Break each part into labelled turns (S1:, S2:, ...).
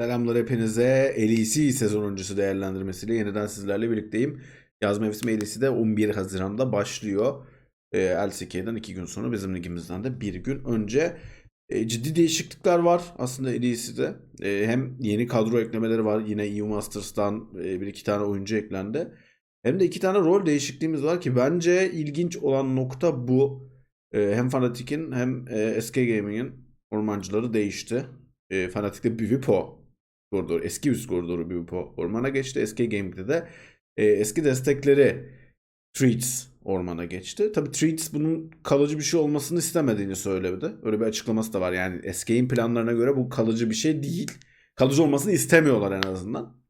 S1: Selamlar hepinize. LEC sezon öncesi değerlendirmesiyle yeniden sizlerle birlikteyim. Yaz mevsimi LEC de 11 Haziran'da başlıyor. Ee, LCK'den 2 gün sonra bizim ligimizden de 1 gün önce. Ee, ciddi değişiklikler var aslında LEC'de. Ee, hem yeni kadro eklemeleri var. Yine EU Masters'tan e, bir iki tane oyuncu eklendi. Hem de iki tane rol değişikliğimiz var ki bence ilginç olan nokta bu. Ee, hem Fnatic'in hem e, SK Gaming'in ormancıları değişti. E, Fnatic'te Bivipo koridoru, eski üst koridoru Bivipo ormana geçti. SK Gaming'de de e, eski destekleri Treats ormana geçti. Tabii Treats bunun kalıcı bir şey olmasını istemediğini söyledi. Öyle bir açıklaması da var. Yani SK'in planlarına göre bu kalıcı bir şey değil. Kalıcı olmasını istemiyorlar en azından.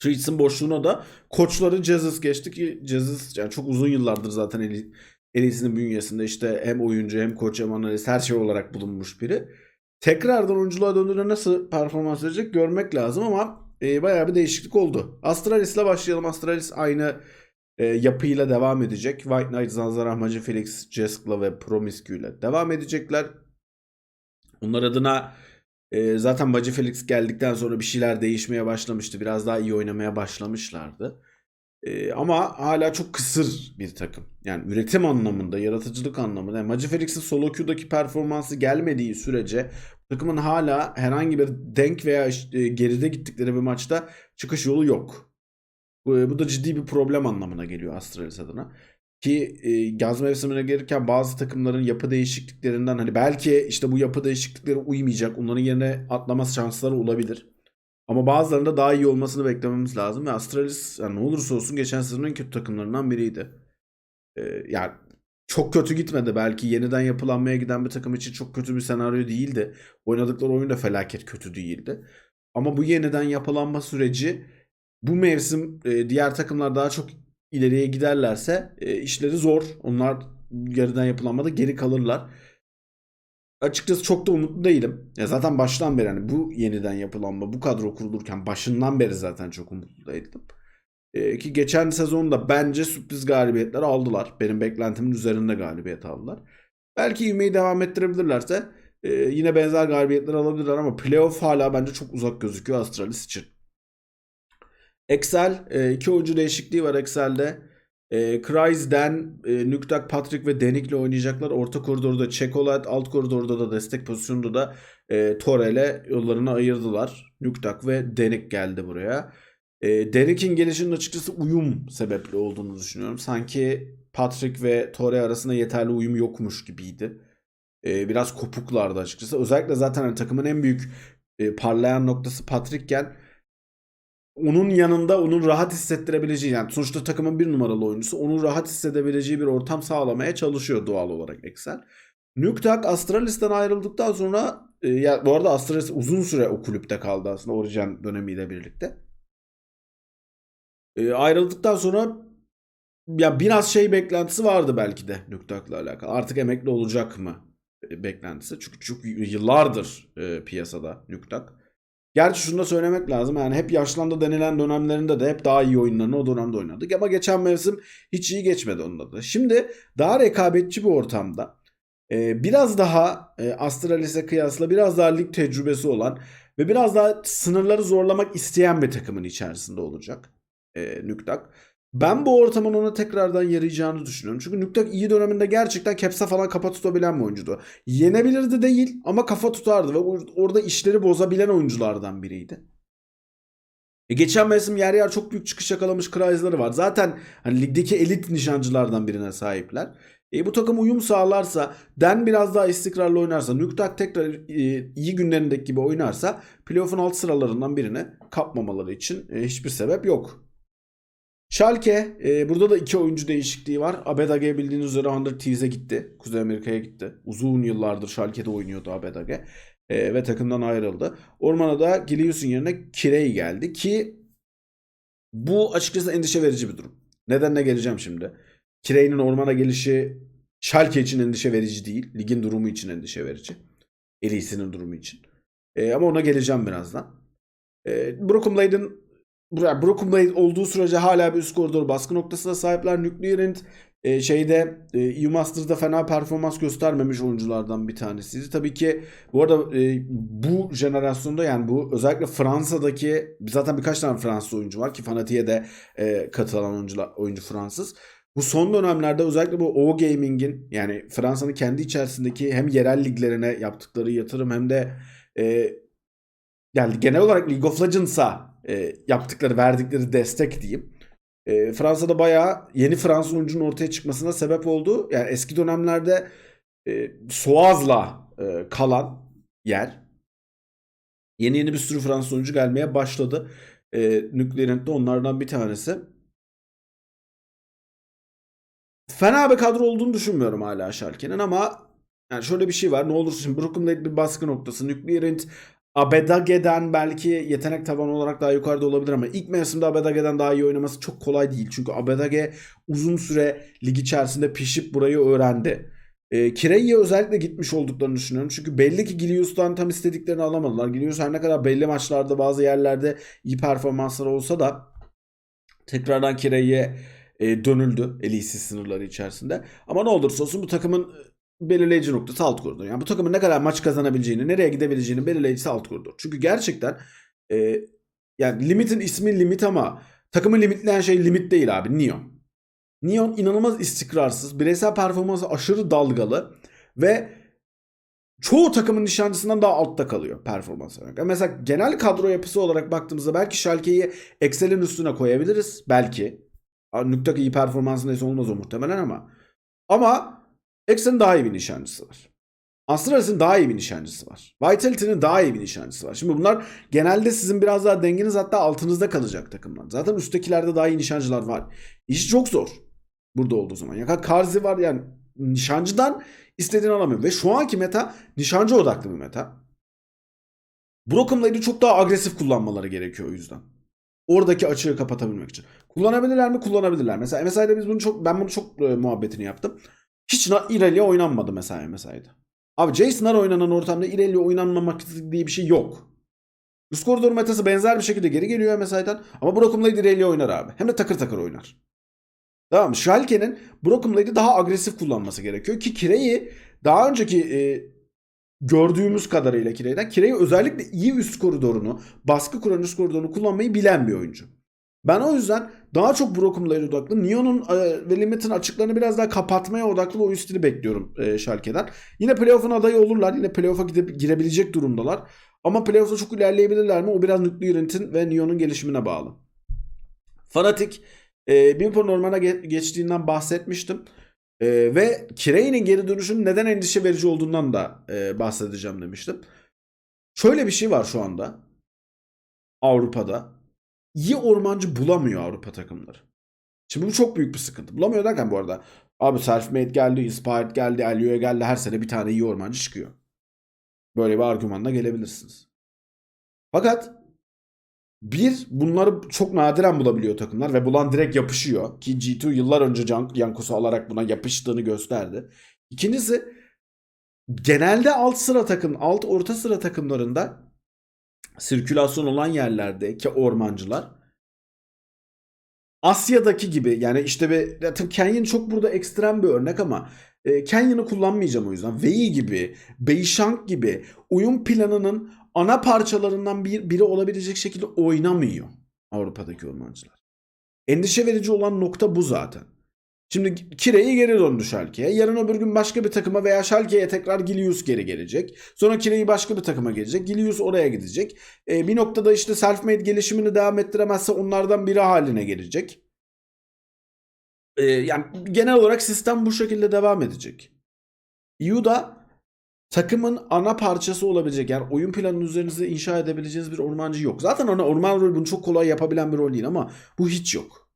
S1: Treats'in boşluğuna da koçları Jesus geçti ki Jesus yani çok uzun yıllardır zaten Eli- Elise'nin bünyesinde işte hem oyuncu hem koç hem analist her şey olarak bulunmuş biri. Tekrardan oyunculuğa döndüğünde nasıl performans verecek görmek lazım ama e, bayağı bir değişiklik oldu. Astralis'le başlayalım. Astralis aynı e, yapıyla devam edecek. White Knight, Zanzarah, Magi Felix, Jeskla ve Promiscu ile devam edecekler. Onlar adına e, zaten Magi Felix geldikten sonra bir şeyler değişmeye başlamıştı. Biraz daha iyi oynamaya başlamışlardı. E, ama hala çok kısır bir takım. Yani üretim anlamında, yaratıcılık anlamında. Yani Magi Felix'in solo queue'daki performansı gelmediği sürece takımın hala herhangi bir denk veya geride gittikleri bir maçta çıkış yolu yok. Bu, bu da ciddi bir problem anlamına geliyor Astralis adına. Ki e, yaz mevsimine gelirken bazı takımların yapı değişikliklerinden hani belki işte bu yapı değişiklikleri uymayacak. Onların yerine atlama şansları olabilir. Ama bazılarında daha iyi olmasını beklememiz lazım. Ve Astralis yani ne olursa olsun geçen sezonun en kötü takımlarından biriydi. E, yani çok kötü gitmedi. Belki yeniden yapılanmaya giden bir takım için çok kötü bir senaryo değildi. Oynadıkları oyun da felaket kötü değildi. Ama bu yeniden yapılanma süreci bu mevsim e, diğer takımlar daha çok ileriye giderlerse e, işleri zor. Onlar yarıdan yapılanmada geri kalırlar. Açıkçası çok da umutlu değilim. Ya zaten baştan beri hani bu yeniden yapılanma, bu kadro kurulurken başından beri zaten çok umutlu değildim. E, ki geçen sezonda bence sürpriz galibiyetler aldılar. Benim beklentimin üzerinde galibiyet aldılar. Iki ivmeyi devam ettirebilirlerse e, yine benzer galibiyetler alabilirler ama playoff hala bence çok uzak gözüküyor Astralis için. Excel e, iki oyuncu değişikliği var Excel'de. E, Kreis'den e, Nüktak, Patrick ve Denik'le oynayacaklar. Orta koridorda Çekolat, alt koridorda da destek pozisyonunda da e, Torre'le yollarını ayırdılar. Nüktak ve Denik geldi buraya. E, Denik'in gelişinin açıkçası uyum sebepli olduğunu düşünüyorum. Sanki Patrick ve Torre arasında yeterli uyum yokmuş gibiydi. E, biraz kopuklardı açıkçası. Özellikle zaten hani takımın en büyük e, parlayan noktası Patrick'ken onun yanında onun rahat hissettirebileceği yani sonuçta takımın bir numaralı oyuncusu onun rahat hissedebileceği bir ortam sağlamaya çalışıyor doğal olarak Excel. Nüktak Astralis'ten ayrıldıktan sonra e, ya bu arada Astralis uzun süre o kulüpte kaldı aslında Origin dönemiyle birlikte. E, ayrıldıktan sonra ya biraz şey beklentisi vardı belki de Nüktak'la alakalı. Artık emekli olacak mı e, beklentisi. Çünkü çok yıllardır e, piyasada Nüktak. Gerçi şunu da söylemek lazım. Yani hep yaşlandı denilen dönemlerinde de hep daha iyi oyunlarını o dönemde oynadık. Ama geçen mevsim hiç iyi geçmedi onda da. Şimdi daha rekabetçi bir ortamda e, biraz daha e, Astralis'e kıyasla biraz daha lig tecrübesi olan ve biraz daha sınırları zorlamak isteyen bir takımın içerisinde olacak e, Nüktak. Ben bu ortamın ona tekrardan yarayacağını düşünüyorum. Çünkü Nüktak iyi döneminde gerçekten kepse falan kafa tutabilen bir oyuncuydu. Yenebilirdi değil ama kafa tutardı ve or- orada işleri bozabilen oyunculardan biriydi. E geçen mevsim yer yer çok büyük çıkış yakalamış Kreis'ları var. Zaten hani ligdeki elit nişancılardan birine sahipler. E bu takım uyum sağlarsa, Den biraz daha istikrarlı oynarsa, Nüktak tekrar e, iyi günlerindeki gibi oynarsa playoff'un alt sıralarından birine kapmamaları için e, hiçbir sebep yok. Schalke e, burada da iki oyuncu değişikliği var. Abedage bildiğiniz üzere Hunter Thieves'e gitti. Kuzey Amerika'ya gitti. Uzun yıllardır Schalke'de oynuyordu Abedage. E, ve takımdan ayrıldı. Ormana da Gilius'un yerine Kirey geldi ki bu açıkçası endişe verici bir durum. Nedenle geleceğim şimdi. Kirey'nin ormana gelişi Schalke için endişe verici değil. Ligin durumu için endişe verici. Elis'inin durumu için. E, ama ona geleceğim birazdan. E, Blade'in Broken Blade olduğu sürece hala bir üst koridor baskı noktasına sahipler. Nuclear'in e, şeyde e, EU Masters'da fena performans göstermemiş oyunculardan bir tanesiydi. Tabii ki bu arada e, bu jenerasyonda yani bu özellikle Fransa'daki zaten birkaç tane Fransız oyuncu var ki Fanatik'e de e, katılan oyuncular, oyuncu Fransız. Bu son dönemlerde özellikle bu O Gaming'in yani Fransa'nın kendi içerisindeki hem yerel liglerine yaptıkları yatırım hem de e, yani genel olarak League of Legends'a e, yaptıkları, verdikleri destek diyeyim. E, Fransa'da bayağı yeni Fransız oyuncunun ortaya çıkmasına sebep oldu. Yani eski dönemlerde e, Soaz'la e, kalan yer yeni yeni bir sürü Fransız oyuncu gelmeye başladı. E, Nuclear'ın de onlardan bir tanesi. Fena bir kadro olduğunu düşünmüyorum hala Schalke'nin ama yani şöyle bir şey var. Ne olursa şimdi Brooklyn Blade bir baskı noktası. Nuclear'ın Abedage'den belki yetenek tavanı olarak daha yukarıda olabilir ama ilk mevsimde Abedage'den daha iyi oynaması çok kolay değil. Çünkü Abedage uzun süre lig içerisinde pişip burayı öğrendi. E, Kirey'e özellikle gitmiş olduklarını düşünüyorum. Çünkü belli ki Gilius'tan tam istediklerini alamadılar. Gilius her ne kadar belli maçlarda bazı yerlerde iyi performansları olsa da tekrardan Kirey'e e, dönüldü elisi sınırları içerisinde. Ama ne olursa olsun bu takımın belirleyici noktası alt koridor. Yani bu takımın ne kadar maç kazanabileceğini, nereye gidebileceğini belirleyicisi alt koridor. Çünkü gerçekten e, yani limitin ismi limit ama takımı limitleyen şey limit değil abi. Neon. Neon inanılmaz istikrarsız. Bireysel performansı aşırı dalgalı ve çoğu takımın nişancısından daha altta kalıyor performans olarak. Mesela genel kadro yapısı olarak baktığımızda belki Schalke'yi Excel'in üstüne koyabiliriz. Belki. Nüktak iyi performansındaysa olmaz o muhtemelen ama. Ama Excel'in daha iyi bir nişancısı var. Astralis'in daha iyi bir nişancısı var. Vitality'nin daha iyi bir nişancısı var. Şimdi bunlar genelde sizin biraz daha dengeniz hatta altınızda kalacak takımlar. Zaten üsttekilerde daha iyi nişancılar var. İş çok zor. Burada olduğu zaman. Ya Karzi var yani nişancıdan istediğini alamıyor. Ve şu anki meta nişancı odaklı bir meta. Broken Blade'i çok daha agresif kullanmaları gerekiyor o yüzden. Oradaki açığı kapatabilmek için. Kullanabilirler mi? Kullanabilirler. Mesela MSI'de biz bunu çok ben bunu çok e, muhabbetini yaptım. Hiç Irelia oynanmadı mesela MSI'de. Abi Jason'lar oynanan ortamda Irelia oynanmamak diye bir şey yok. Üst koridor metası benzer bir şekilde geri geliyor MSI'den. Ama Broken Blade Irelia oynar abi. Hem de takır takır oynar. Tamam mı? Schalke'nin Broken Blade'i daha agresif kullanması gerekiyor. Ki Kireyi daha önceki e, gördüğümüz kadarıyla Kirey'den Kireyi özellikle iyi üst koridorunu, baskı kuran üst koridorunu kullanmayı bilen bir oyuncu. Ben o yüzden daha çok Broken Blade odaklı. Neon'un e, ve Limit'in açıklarını biraz daha kapatmaya odaklı oyun stili bekliyorum e, Schalke'den. Yine playoff'un adayı olurlar. Yine playoff'a gidip girebilecek durumdalar. Ama playoff'ta çok ilerleyebilirler mi? O biraz Nuclear'ın ve Neon'un gelişimine bağlı. Fanatic e, Bimpo Norman'a ge- geçtiğinden bahsetmiştim. E, ve Kirey'nin geri dönüşünün neden endişe verici olduğundan da e, bahsedeceğim demiştim. Şöyle bir şey var şu anda. Avrupa'da. İyi ormancı bulamıyor Avrupa takımları. Şimdi bu çok büyük bir sıkıntı. Bulamıyor derken bu arada. Abi Selfmade geldi, Inspired geldi, Elio'ya geldi. Her sene bir tane iyi ormancı çıkıyor. Böyle bir argümanla gelebilirsiniz. Fakat bir, bunları çok nadiren bulabiliyor takımlar ve bulan direkt yapışıyor. Ki G2 yıllar önce Yankus'u alarak buna yapıştığını gösterdi. İkincisi genelde alt sıra takım, alt orta sıra takımlarında sirkülasyon olan yerlerdeki ormancılar Asya'daki gibi yani işte ya tabii Canyon çok burada ekstrem bir örnek ama e, Canyon'ı kullanmayacağım o yüzden. Vei gibi, Beishang gibi oyun planının ana parçalarından bir, biri olabilecek şekilde oynamıyor Avrupa'daki ormancılar. Endişe verici olan nokta bu zaten. Şimdi Kire'yi geri döndü Schalke'ye. Yarın öbür gün başka bir takıma veya Schalke'ye tekrar Gilius geri gelecek. Sonra Kire'yi başka bir takıma gelecek. Gilius oraya gidecek. Ee, bir noktada işte self-made gelişimini devam ettiremezse onlardan biri haline gelecek. Ee, yani genel olarak sistem bu şekilde devam edecek. Yuda takımın ana parçası olabilecek yani oyun planının üzerinizde inşa edebileceğiniz bir ormancı yok. Zaten ana orman rolü bunu çok kolay yapabilen bir rol değil ama bu hiç yok.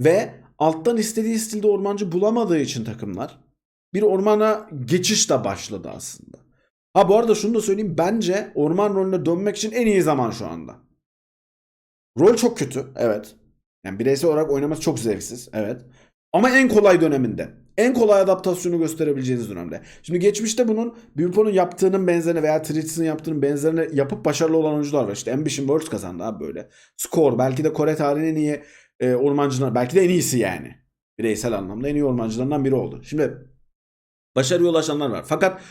S1: Ve alttan istediği stilde ormancı bulamadığı için takımlar bir ormana geçiş de başladı aslında. Ha bu arada şunu da söyleyeyim bence orman rolüne dönmek için en iyi zaman şu anda. Rol çok kötü evet. Yani bireysel olarak oynaması çok zevksiz evet. Ama en kolay döneminde. En kolay adaptasyonu gösterebileceğiniz dönemde. Şimdi geçmişte bunun Bimpo'nun yaptığının benzerini veya Trits'in yaptığının benzerini yapıp başarılı olan oyuncular var. İşte Ambition Worlds kazandı abi böyle. Skor belki de Kore tarihinin en iyi e, ormancılar belki de en iyisi yani. Bireysel anlamda en iyi ormancılarından biri oldu. Şimdi başarıya ulaşanlar var. Fakat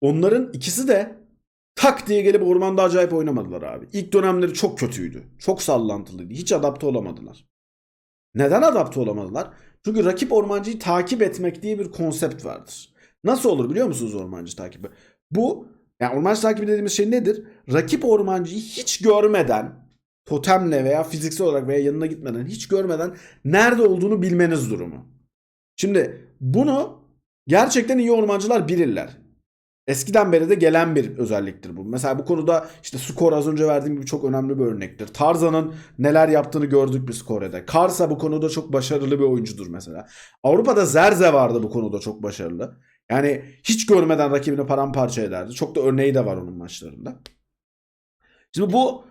S1: onların ikisi de tak diye gelip ormanda acayip oynamadılar abi. İlk dönemleri çok kötüydü. Çok sallantılıydı. Hiç adapte olamadılar. Neden adapte olamadılar? Çünkü rakip ormancıyı takip etmek diye bir konsept vardır. Nasıl olur biliyor musunuz ormancı takibi? Bu yani ormancı takibi dediğimiz şey nedir? Rakip ormancıyı hiç görmeden totemle veya fiziksel olarak veya yanına gitmeden hiç görmeden nerede olduğunu bilmeniz durumu. Şimdi bunu gerçekten iyi ormancılar bilirler. Eskiden beri de gelen bir özelliktir bu. Mesela bu konuda işte skor az önce verdiğim gibi çok önemli bir örnektir. Tarzan'ın neler yaptığını gördük bir skorede. Karsa bu konuda çok başarılı bir oyuncudur mesela. Avrupa'da Zerze vardı bu konuda çok başarılı. Yani hiç görmeden rakibini paramparça ederdi. Çok da örneği de var onun maçlarında. Şimdi bu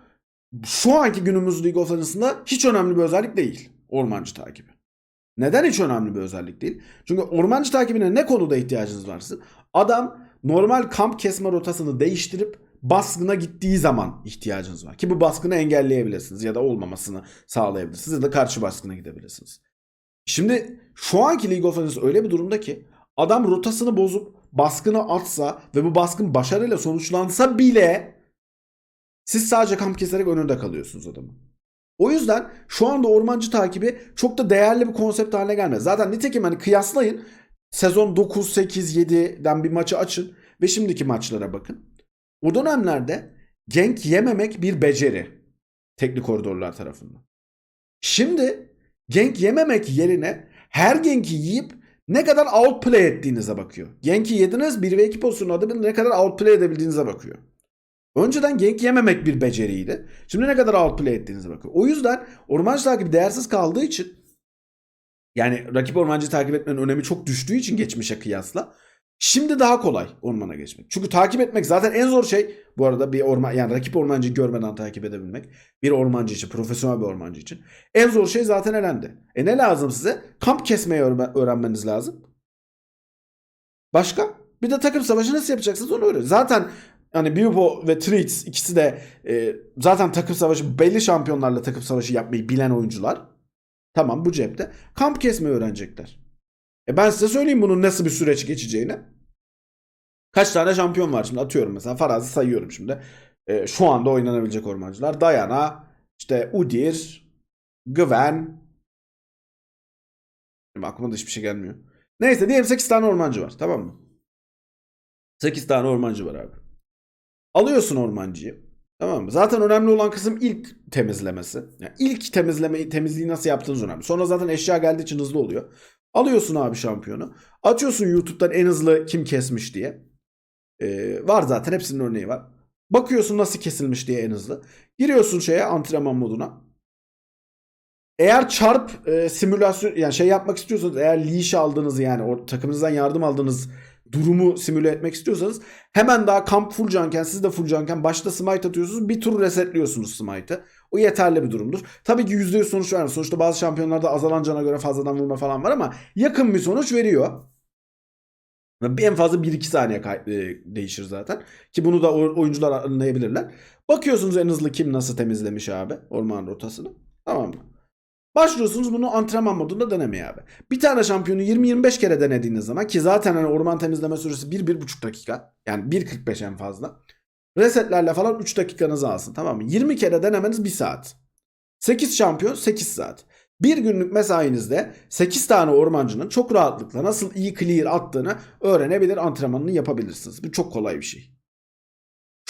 S1: şu anki günümüz League of Legends'ında hiç önemli bir özellik değil. Ormancı takibi. Neden hiç önemli bir özellik değil? Çünkü ormancı takibine ne konuda ihtiyacınız varsa adam normal kamp kesme rotasını değiştirip baskına gittiği zaman ihtiyacınız var. Ki bu baskını engelleyebilirsiniz ya da olmamasını sağlayabilirsiniz ya da karşı baskına gidebilirsiniz. Şimdi şu anki League of Legends öyle bir durumda ki adam rotasını bozup baskını atsa ve bu baskın başarıyla sonuçlansa bile siz sadece kamp keserek önünde kalıyorsunuz adamın. O yüzden şu anda ormancı takibi çok da değerli bir konsept haline gelmez. Zaten nitekim hani kıyaslayın. Sezon 9, 8, 7'den bir maçı açın ve şimdiki maçlara bakın. O dönemlerde gank yememek bir beceri. Teknik koridorlar tarafından. Şimdi gank yememek yerine her gank'i yiyip ne kadar outplay ettiğinize bakıyor. Gank'i yediniz 1 ve 2 pozisyonu adamın ne kadar outplay edebildiğinize bakıyor. Önceden gank yememek bir beceriydi. Şimdi ne kadar outplay ettiğinize bakıyor. O yüzden ormancı takibi değersiz kaldığı için yani rakip ormancıyı takip etmenin önemi çok düştüğü için geçmişe kıyasla şimdi daha kolay ormana geçmek. Çünkü takip etmek zaten en zor şey. Bu arada bir orman yani rakip ormancıyı görmeden takip edebilmek bir ormancı için, profesyonel bir ormancı için en zor şey zaten elendi. E ne lazım size? Kamp kesmeyi öğren- öğrenmeniz lazım. Başka? Bir de takım savaşı nasıl yapacaksınız onu öğrenin. Zaten hani Bilbo ve Treats ikisi de e, zaten takım savaşı belli şampiyonlarla takım savaşı yapmayı bilen oyuncular. Tamam bu cepte. Kamp kesmeyi öğrenecekler. E ben size söyleyeyim bunun nasıl bir süreç geçeceğini. Kaç tane şampiyon var şimdi atıyorum mesela farazi sayıyorum şimdi. E, şu anda oynanabilecek ormancılar. Diana, işte Udyr, Gwen. Şimdi aklıma da hiçbir şey gelmiyor. Neyse diyelim 8 tane ormancı var tamam mı? 8 tane ormancı var abi. Alıyorsun ormancıyı. Tamam mı? Zaten önemli olan kısım ilk temizlemesi. Yani ilk temizlemeyi, temizliği nasıl yaptığınız önemli. Sonra zaten eşya geldiği için hızlı oluyor. Alıyorsun abi şampiyonu. Açıyorsun YouTube'dan en hızlı kim kesmiş diye. Ee, var zaten hepsinin örneği var. Bakıyorsun nasıl kesilmiş diye en hızlı. Giriyorsun şeye antrenman moduna. Eğer çarp e, simülasyon yani şey yapmak istiyorsanız eğer leash aldığınız yani o takımınızdan yardım aldığınız durumu simüle etmek istiyorsanız hemen daha kamp full canken siz de full canken başta smite atıyorsunuz bir tur resetliyorsunuz smite'ı. O yeterli bir durumdur. Tabii ki %100 sonuç vermiyor. Sonuçta bazı şampiyonlarda azalan cana göre fazladan vurma falan var ama yakın bir sonuç veriyor. Ve En fazla 1-2 saniye e, değişir zaten. Ki bunu da oyuncular anlayabilirler. Bakıyorsunuz en hızlı kim nasıl temizlemiş abi orman rotasını. Tamam mı? Başlıyorsunuz bunu antrenman modunda denemeye abi. Bir tane şampiyonu 20-25 kere denediğiniz zaman ki zaten hani orman temizleme süresi 1-1,5 dakika. Yani 1.45 en fazla. Resetlerle falan 3 dakikanızı alsın tamam mı? 20 kere denemeniz 1 saat. 8 şampiyon 8 saat. Bir günlük mesainizde 8 tane ormancının çok rahatlıkla nasıl iyi clear attığını öğrenebilir, antrenmanını yapabilirsiniz. Bu çok kolay bir şey.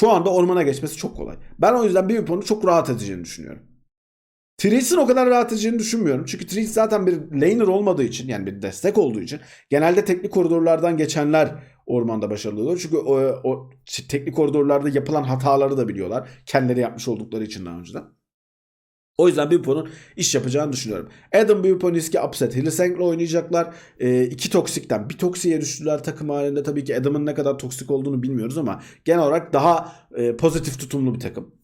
S1: Şu anda ormana geçmesi çok kolay. Ben o yüzden bir ponu çok rahat edeceğini düşünüyorum. Trees'in o kadar rahat edeceğini düşünmüyorum. Çünkü Trees zaten bir laner olmadığı için yani bir destek olduğu için genelde teknik koridorlardan geçenler ormanda başarılı oluyor. Çünkü o, o teknik koridorlarda yapılan hataları da biliyorlar. Kendileri yapmış oldukları için daha önceden. O yüzden Bipo'nun iş yapacağını düşünüyorum. Adam Bipo Niski upset. Hillsang'le oynayacaklar. E, iki toksikten bir toksiye düştüler takım halinde. Tabii ki Adam'ın ne kadar toksik olduğunu bilmiyoruz ama genel olarak daha e, pozitif tutumlu bir takım.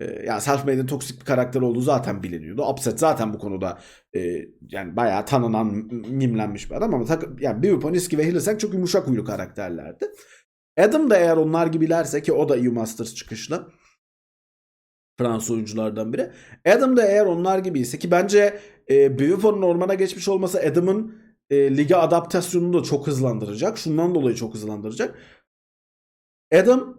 S1: E, yani Selfmade'in toksik bir karakter olduğu zaten biliniyordu. Upset zaten bu konuda e, yani bayağı tanınan, mimlenmiş bir adam ama takım, yani Bipo Niski ve Hillsang çok yumuşak huylu karakterlerdi. Adam da eğer onlar gibilerse ki o da EU Masters çıkışlı. Fransız oyunculardan biri. Adam da eğer onlar gibi ise ki bence e, Buffon'un ormana geçmiş olması Adam'ın e, lige adaptasyonunu da çok hızlandıracak. Şundan dolayı çok hızlandıracak. Adam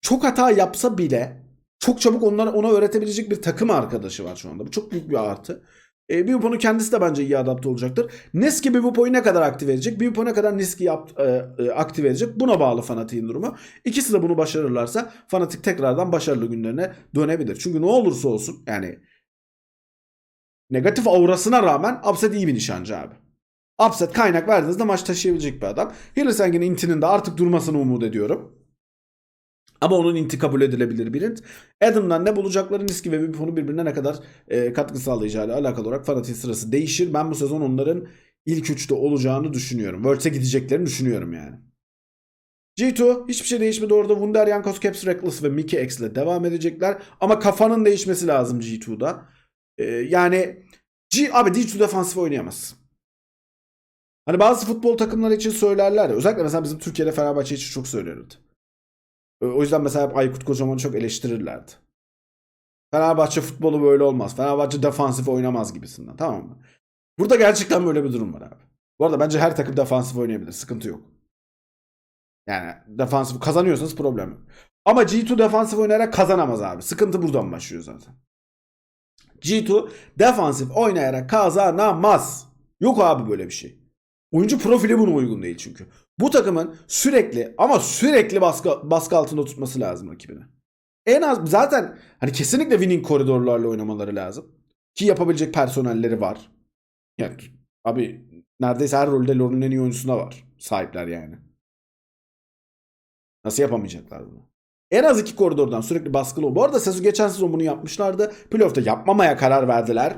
S1: çok hata yapsa bile çok çabuk onlara ona öğretebilecek bir takım arkadaşı var şu anda. Bu çok büyük bir artı. E, Buffon'un kendisi de bence iyi adapte olacaktır. Neski Buffon'u ne kadar aktive edecek? Buffon ne kadar Neski yap, e, e, aktive edecek? Buna bağlı Fanatik'in durumu. İkisi de bunu başarırlarsa Fanatik tekrardan başarılı günlerine dönebilir. Çünkü ne olursa olsun yani negatif aurasına rağmen Upset iyi bir nişancı abi. Upset kaynak verdiğinizde maç taşıyabilecek bir adam. Hillesang'in intinin de artık durmasını umut ediyorum. Ama onun inti kabul edilebilir bir int. Adam'dan ne bulacakları Niski ve Buffon'un birbirine ne kadar e, katkı sağlayacağıyla alakalı olarak fanatik sırası değişir. Ben bu sezon onların ilk üçte olacağını düşünüyorum. Worlds'e gideceklerini düşünüyorum yani. G2 hiçbir şey değişmedi orada. Wunder, Jankos, Caps, Reckless ve Mickey X ile devam edecekler. Ama kafanın değişmesi lazım G2'da. E, yani G, abi G2 defansif oynayamaz. Hani bazı futbol takımları için söylerler ya. Özellikle mesela bizim Türkiye'de Fenerbahçe için çok söylenirdi. O yüzden mesela hep Aykut Kocaman'ı çok eleştirirlerdi. Fenerbahçe futbolu böyle olmaz. Fenerbahçe defansif oynamaz gibisinden. Tamam mı? Burada gerçekten böyle bir durum var abi. Bu arada bence her takım defansif oynayabilir. Sıkıntı yok. Yani defansif kazanıyorsanız problem yok. Ama G2 defansif oynayarak kazanamaz abi. Sıkıntı buradan başlıyor zaten. G2 defansif oynayarak kazanamaz. Yok abi böyle bir şey. Oyuncu profili buna uygun değil çünkü. Bu takımın sürekli ama sürekli baskı, baskı altında tutması lazım rakibini. En az zaten hani kesinlikle winning koridorlarla oynamaları lazım. Ki yapabilecek personelleri var. Yani abi neredeyse her rolde LoL'ün en iyi oyuncusuna var. Sahipler yani. Nasıl yapamayacaklar bunu? En az iki koridordan sürekli baskılı. Bu arada sezon geçen sezon bunu yapmışlardı. Playoff'ta yapmamaya karar verdiler.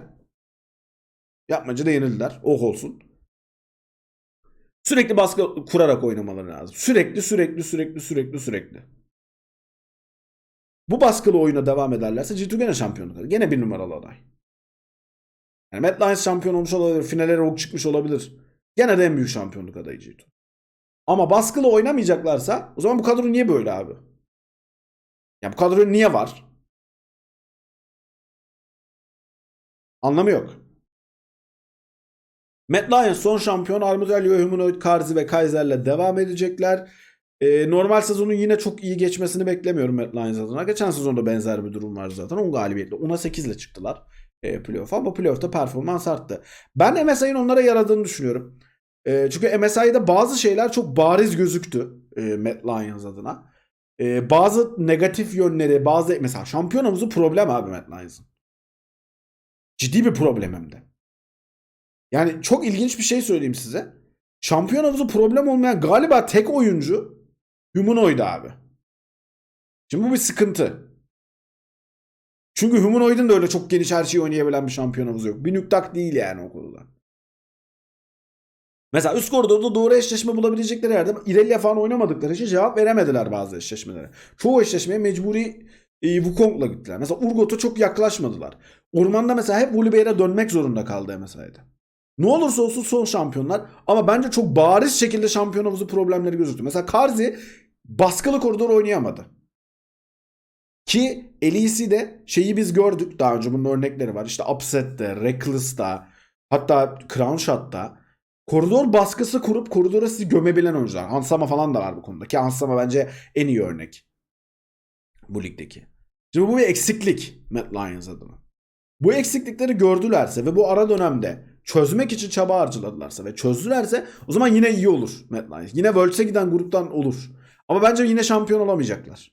S1: Yapmayınca da yenildiler. Oh olsun. Sürekli baskı kurarak oynamaları lazım. Sürekli sürekli sürekli sürekli sürekli. Bu baskılı oyuna devam ederlerse G2 gene şampiyonluk alır. Gene bir numaralı aday. Yani Matt Lyons şampiyon olmuş olabilir. Finale Rogue çıkmış olabilir. Gene de en büyük şampiyonluk adayı G2. Ama baskılı oynamayacaklarsa o zaman bu kadro niye böyle abi? Ya bu kadro niye var? Anlamı yok. Lyons son şampiyon Armadillo, Humanoid, Karzi ve Kaiser'le devam edecekler. Ee, normal sezonun yine çok iyi geçmesini beklemiyorum Matt Lyons adına. Geçen sezonda benzer bir durum var zaten. 10 galibiyetle. 10'a 8 ile çıktılar e, playoff'a ama playoff'ta performans arttı. Ben MSI'nin onlara yaradığını düşünüyorum. E, çünkü MSI'de bazı şeyler çok bariz gözüktü e, Matt Lyons adına. E, bazı negatif yönleri, bazı mesela şampiyon havuzu problem abi Matt Lyons'ın. Ciddi bir problem hem de. Yani çok ilginç bir şey söyleyeyim size. Şampiyon havuzu problem olmayan galiba tek oyuncu Humanoid abi. Şimdi bu bir sıkıntı. Çünkü Humanoid'in de öyle çok geniş her şeyi oynayabilen bir şampiyon havuzu yok. Bir nüktak değil yani o konuda. Mesela üst koridorda doğru eşleşme bulabilecekleri yerde İrelia falan oynamadıkları için cevap veremediler bazı eşleşmelere. Çoğu eşleşmeye mecburi e, Wukong'la gittiler. Mesela Urgot'a çok yaklaşmadılar. Ormanda mesela hep Volibear'a dönmek zorunda kaldı MSI'de. Ne olursa olsun son şampiyonlar ama bence çok bariz şekilde şampiyon problemleri gözüktü. Mesela Karzi baskılı koridor oynayamadı. Ki LEC'de şeyi biz gördük. Daha önce bunun örnekleri var. İşte Upset'te, Reckless'ta hatta Crown Shot'ta koridor baskısı kurup koridora sizi gömebilen oyuncular. Hansama falan da var bu konuda. Ki Hansama bence en iyi örnek. Bu ligdeki. Şimdi bu bir eksiklik Matt Lyons adına. Bu eksiklikleri gördülerse ve bu ara dönemde çözmek için çaba harcaladılarsa ve çözdülerse o zaman yine iyi olur Lyons. Yine Worlds'e giden gruptan olur. Ama bence yine şampiyon olamayacaklar.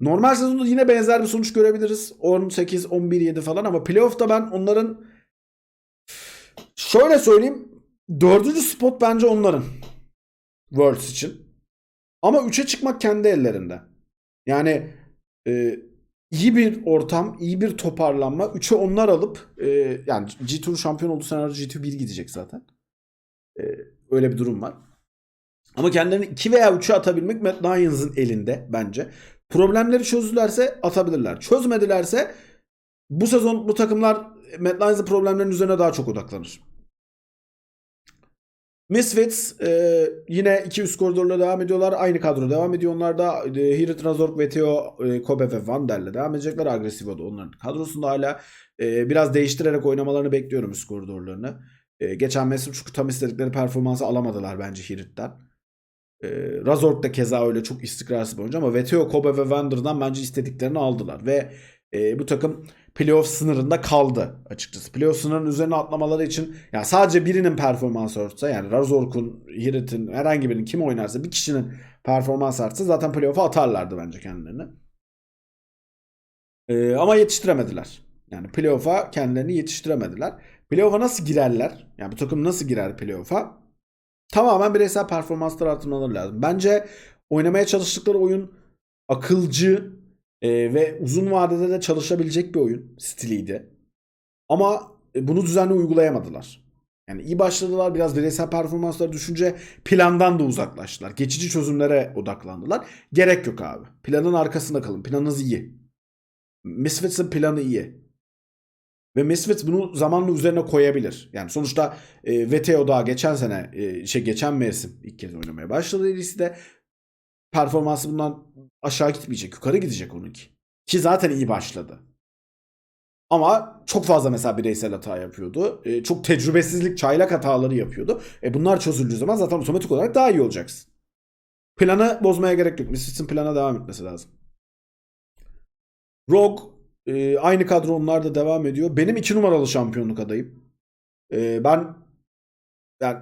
S1: Normal sezonda yine benzer bir sonuç görebiliriz. 18, 11, 7 falan ama playoff'ta ben onların şöyle söyleyeyim. Dördüncü spot bence onların. Worlds için. Ama 3'e çıkmak kendi ellerinde. Yani e, iyi bir ortam, iyi bir toparlanma. 3'e onlar alıp e, yani G2 şampiyon olduğu senaryo G2 1 gidecek zaten. E, öyle bir durum var. Ama kendilerini 2 veya 3'e atabilmek Matt Lyons'ın elinde bence. Problemleri çözdülerse atabilirler. Çözmedilerse bu sezon bu takımlar Matt Lyons'ın problemlerinin üzerine daha çok odaklanır. Misfits e, yine iki üst koridorla devam ediyorlar. Aynı kadro devam ediyor. Onlar da e, Hirit, Razork, Veteo, e, Kobe ve Vander'le devam edecekler. Agresivo da onların kadrosunda hala. E, biraz değiştirerek oynamalarını bekliyorum üst koridorlarını. E, geçen mevsim çünkü tam istedikleri performansı alamadılar bence Hirit'ten. E, Razork da keza öyle çok istikrarsız bir oyuncu ama Veteo, Kobe ve Vander'dan bence istediklerini aldılar. Ve e, bu takım playoff sınırında kaldı açıkçası. Playoff sınırının üzerine atlamaları için yani sadece birinin performansı artsa yani Razork'un, Hirit'in herhangi birinin kim oynarsa bir kişinin performans artsa zaten playoff'a atarlardı bence kendilerini. Ee, ama yetiştiremediler. Yani playoff'a kendilerini yetiştiremediler. Playoff'a nasıl girerler? Yani bu takım nasıl girer playoff'a? Tamamen bireysel performanslar artırmaları lazım. Bence oynamaya çalıştıkları oyun akılcı e, ve uzun vadede de çalışabilecek bir oyun stiliydi. Ama e, bunu düzenli uygulayamadılar. Yani iyi başladılar biraz bireysel performansları düşünce plandan da uzaklaştılar. Geçici çözümlere odaklandılar. Gerek yok abi. Planın arkasında kalın. Planınız iyi. Misfits'in planı iyi. Ve Misfits bunu zamanla üzerine koyabilir. Yani sonuçta e, VTO daha geçen sene e, şey geçen mevsim ilk kez oynamaya başladı de performansı bundan aşağı gitmeyecek. Yukarı gidecek onunki. Ki zaten iyi başladı. Ama çok fazla mesela bireysel hata yapıyordu. E, çok tecrübesizlik, çaylak hataları yapıyordu. E, bunlar çözüldüğü zaman zaten otomatik olarak daha iyi olacaksın. Planı bozmaya gerek yok. Misfits'in plana devam etmesi lazım. Rogue e, aynı kadro onlar da devam ediyor. Benim iki numaralı şampiyonluk adayım. E, ben yani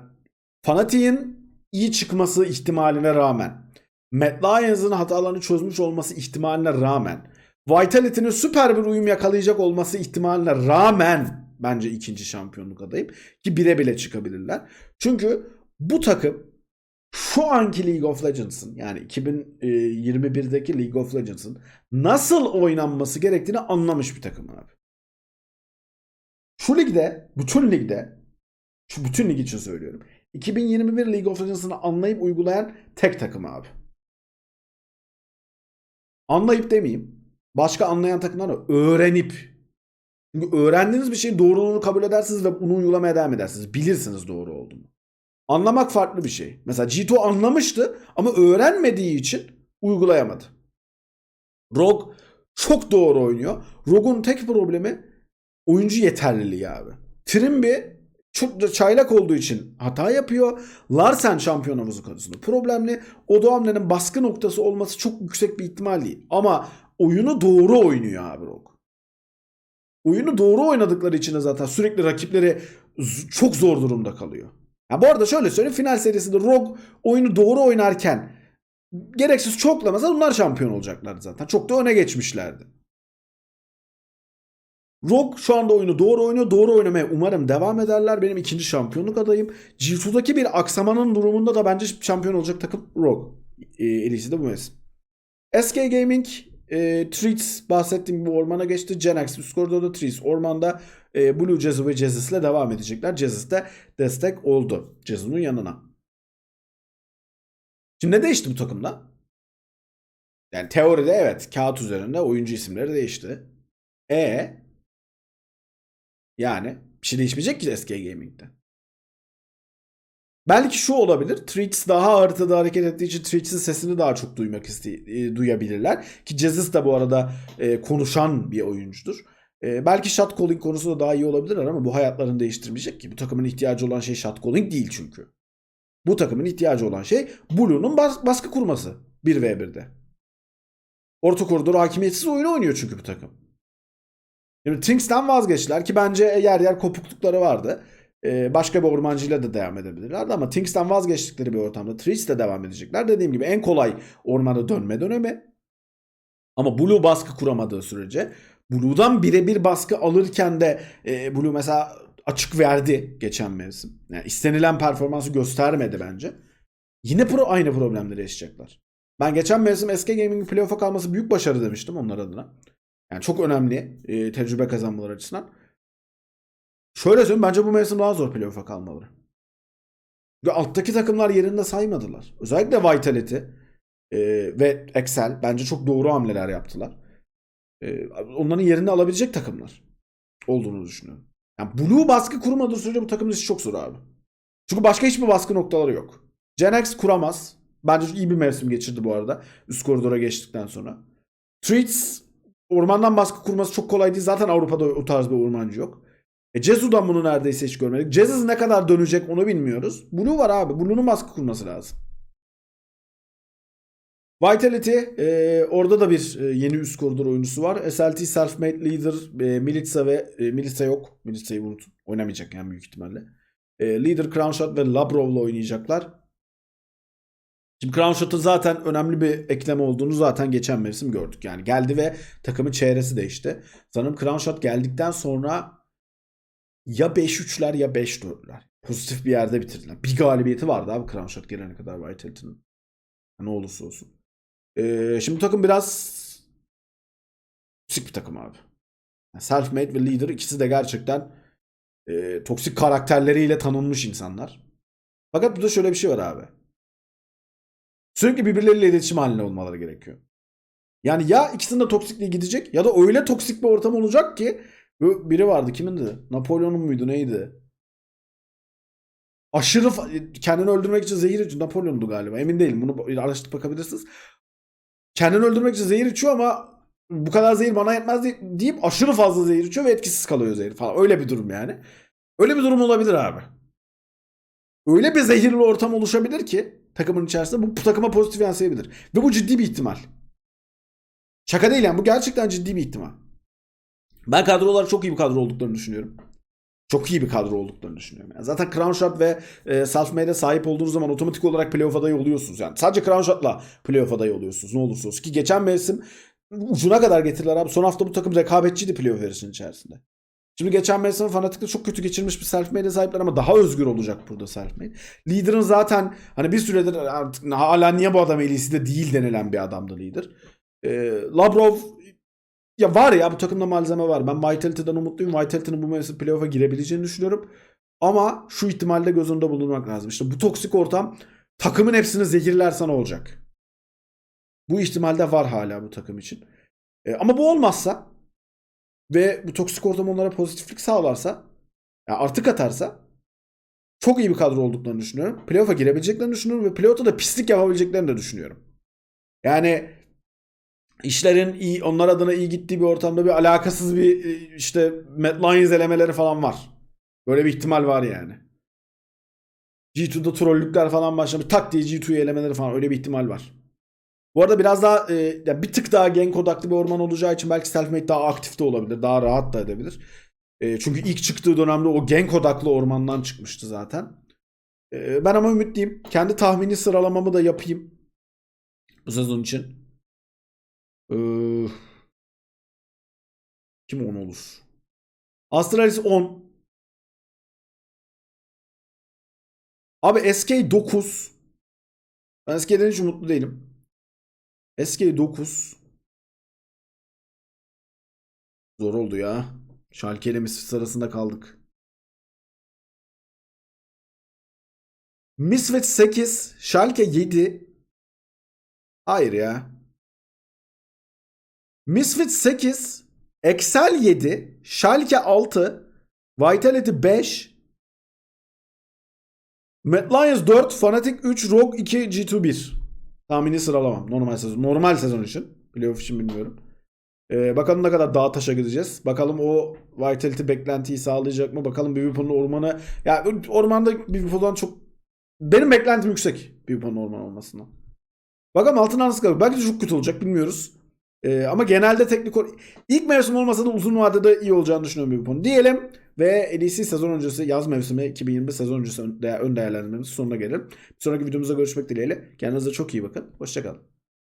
S1: Fanatik'in iyi çıkması ihtimaline rağmen Matt Lyons'ın hatalarını çözmüş olması ihtimaline rağmen Vitality'nin süper bir uyum yakalayacak olması ihtimaline rağmen bence ikinci şampiyonluk adayım. Ki bire bile çıkabilirler. Çünkü bu takım şu anki League of Legends'ın yani 2021'deki League of Legends'ın nasıl oynanması gerektiğini anlamış bir takım abi. Şu ligde, bütün ligde, şu bütün lig için söylüyorum. 2021 League of Legends'ını anlayıp uygulayan tek takım abi. Anlayıp demeyeyim. Başka anlayan takımlar öğrenip. Çünkü öğrendiğiniz bir şeyin doğruluğunu kabul edersiniz ve bunu uygulamaya devam edersiniz. Bilirsiniz doğru olduğunu. Anlamak farklı bir şey. Mesela G2 anlamıştı ama öğrenmediği için uygulayamadı. Rogue çok doğru oynuyor. Rogue'un tek problemi oyuncu yeterliliği abi. Trimby çok da çaylak olduğu için hata yapıyor. Larsen şampiyon havuzu konusunda problemli. Odoamne'nin baskı noktası olması çok yüksek bir ihtimal değil. Ama oyunu doğru oynuyor abi Rogue. Oyunu doğru oynadıkları için de zaten sürekli rakipleri çok zor durumda kalıyor. Ya bu arada şöyle söyleyeyim final serisinde Rogue oyunu doğru oynarken gereksiz çoklamasa bunlar şampiyon olacaklardı zaten. Çok da öne geçmişlerdi. Rogue şu anda oyunu doğru oynuyor. Doğru oynamaya umarım devam ederler. Benim ikinci şampiyonluk adayım. G2'daki bir aksamanın durumunda da bence şampiyon olacak takım Rogue. E, en iyisi de bu mevsim. SK Gaming e, Treats bahsettiğim gibi ormana geçti. Genex üst koridorda Treats ormanda e, Blue Jezu ve Jezus ile devam edecekler. Jezus de destek oldu. Jezu'nun yanına. Şimdi ne değişti bu takımda? Yani teoride evet kağıt üzerinde oyuncu isimleri değişti. E yani bir şey değişmeyecek ki SK Gaming'de. Belki şu olabilir. Treats daha haritada hareket ettiği için Treats'in sesini daha çok duymak iste duyabilirler. Ki Jesus da bu arada e, konuşan bir oyuncudur. E, belki shot calling konusunda daha iyi olabilirler ama bu hayatlarını değiştirmeyecek ki. Bu takımın ihtiyacı olan şey shot calling değil çünkü. Bu takımın ihtiyacı olan şey Blue'nun bas baskı kurması 1v1'de. Orta koridor hakimiyetsiz oyunu oynuyor çünkü bu takım. Şimdi Tinks'ten vazgeçtiler ki bence yer yer kopuklukları vardı. Ee, başka bir ormancıyla da devam edebilirlerdi ama Tinks'ten vazgeçtikleri bir ortamda Trees de devam edecekler. Dediğim gibi en kolay ormana dönme dönemi. Ama Blue baskı kuramadığı sürece Blue'dan birebir baskı alırken de e, Blue mesela açık verdi geçen mevsim. Yani istenilen performansı göstermedi bence. Yine pro aynı problemleri yaşayacaklar. Ben geçen mevsim SK Gaming'in playoff'a kalması büyük başarı demiştim onlar adına. Yani çok önemli e, tecrübe kazanmaları açısından. Şöyle söyleyeyim bence bu mevsim daha zor playoff'a kalmaları. Ve alttaki takımlar yerinde saymadılar. Özellikle Vitality e, ve Excel bence çok doğru hamleler yaptılar. E, onların yerini alabilecek takımlar olduğunu düşünüyorum. Yani Blue baskı kurmadığı sürece bu takımın işi çok zor abi. Çünkü başka hiçbir baskı noktaları yok. Gen X kuramaz. Bence iyi bir mevsim geçirdi bu arada. Üst koridora geçtikten sonra. Treats ormandan baskı kurması çok kolay değil. Zaten Avrupa'da o tarz bir ormancı yok. E Jezu'dan bunu neredeyse hiç görmedik. Jesus ne kadar dönecek onu bilmiyoruz. Blue var abi. Blue'nun baskı kurması lazım. Vitality e, orada da bir e, yeni üst koridor oyuncusu var. SLT Selfmade Leader e, Militsa ve e, Militsa yok. Militsa'yı unutun. Oynamayacak yani büyük ihtimalle. E, Leader Crownshot ve Labrov'la oynayacaklar. Şimdi Crownshot'ın zaten önemli bir ekleme olduğunu zaten geçen mevsim gördük. Yani geldi ve takımın çehresi değişti. Sanırım Crownshot geldikten sonra ya 5-3'ler ya 5-4'ler. Pozitif bir yerde bitirdiler. Bir galibiyeti vardı abi Crownshot gelene kadar Vitality'nin. Ne olursa olsun. Ee, şimdi takım biraz toksik bir takım abi. Self-made ve leader ikisi de gerçekten e, toksik karakterleriyle tanınmış insanlar. Fakat burada şöyle bir şey var abi. Sürekli birbirleriyle iletişim halinde olmaları gerekiyor. Yani ya ikisinin de toksikliği gidecek ya da öyle toksik bir ortam olacak ki biri vardı kimindi? Napolyon'un muydu neydi? Aşırı kendini öldürmek için zehir içiyor. Napolyon'du galiba. Emin değilim. Bunu araştırıp bakabilirsiniz. Kendini öldürmek için zehir içiyor ama bu kadar zehir bana yetmez deyip aşırı fazla zehir içiyor ve etkisiz kalıyor zehir falan. Öyle bir durum yani. Öyle bir durum olabilir abi. Öyle bir zehirli ortam oluşabilir ki takımın içerisinde bu, bu takıma pozitif yansıyabilir. Ve bu ciddi bir ihtimal. Şaka değil yani bu gerçekten ciddi bir ihtimal. Ben kadro olarak çok iyi bir kadro olduklarını düşünüyorum. Çok iyi bir kadro olduklarını düşünüyorum. Yani zaten Crown Shot ve e, Self-Made'e sahip olduğunuz zaman otomatik olarak playoff adayı oluyorsunuz. Yani sadece Crown Shot'la playoff adayı oluyorsunuz. Ne olursa olsun. Ki geçen mevsim ucuna kadar getirdiler abi. Son hafta bu takım rekabetçiydi playoff yarışının içerisinde. Şimdi geçen mevsim Fanatik'te çok kötü geçirmiş bir Self-Made'e sahipler ama daha özgür olacak burada Self-Made. Lider'ın zaten hani bir süredir artık hala niye bu adam elisi de değil denilen bir adamdı lider. E, Labrov ya var ya bu takımda malzeme var. Ben Vitality'den umutluyum. Vitality'nin bu mevsim playoff'a girebileceğini düşünüyorum. Ama şu ihtimalde göz önünde bulundurmak lazım. İşte bu toksik ortam takımın hepsini zehirlerse ne olacak? Bu ihtimalde var hala bu takım için. E, ama bu olmazsa ve bu toksik ortam onlara pozitiflik sağlarsa ya artık atarsa çok iyi bir kadro olduklarını düşünüyorum. Playoff'a girebileceklerini düşünüyorum ve playoff'ta da pislik yapabileceklerini de düşünüyorum. Yani işlerin iyi, onlar adına iyi gittiği bir ortamda bir alakasız bir e, işte Matt Lyons elemeleri falan var. Böyle bir ihtimal var yani. G2'da trollükler falan başlamış. Tak diye G2'yu elemeleri falan öyle bir ihtimal var. Bu arada biraz daha e, bir tık daha gank odaklı bir orman olacağı için belki selfmade daha aktif de olabilir. Daha rahat da edebilir. E, çünkü ilk çıktığı dönemde o gank odaklı ormandan çıkmıştı zaten. E, ben ama ümitliyim. Kendi tahmini sıralamamı da yapayım. Bu sezon için. Ee, kim 10 olur? Astralis 10. Abi SK 9. Ben SK'den hiç umutlu değilim. SK 9. Zor oldu ya. Schalke ile Misfits arasında kaldık. Misfits 8, Schalke 7. Hayır ya. Misfits 8, Excel 7, Schalke 6, Vitality 5, Mad Lions 4, Fnatic 3, Rogue 2, G2 1. Tahmini sıralamam. Normal sezon. Normal sezon için. Playoff için bilmiyorum. Ee, bakalım ne kadar dağ taşa gideceğiz. Bakalım o Vitality beklentiyi sağlayacak mı? Bakalım BBP'nin ormanı. Ya ormanda BBP'den çok benim beklentim yüksek BBP'nin orman olmasından. Bakalım altından nasıl kalır. Belki de çok kötü olacak bilmiyoruz. Ee, ama genelde teknik ilk mevsim olmasa da uzun vadede iyi olacağını düşünüyorum BBP'nin. Diyelim ve LEC sezon öncesi yaz mevsimi 2020 sezon öncesi ön, ön değerlendirmemiz sonuna gelelim. Bir sonraki videomuzda görüşmek dileğiyle. Kendinize çok iyi bakın. Hoşçakalın.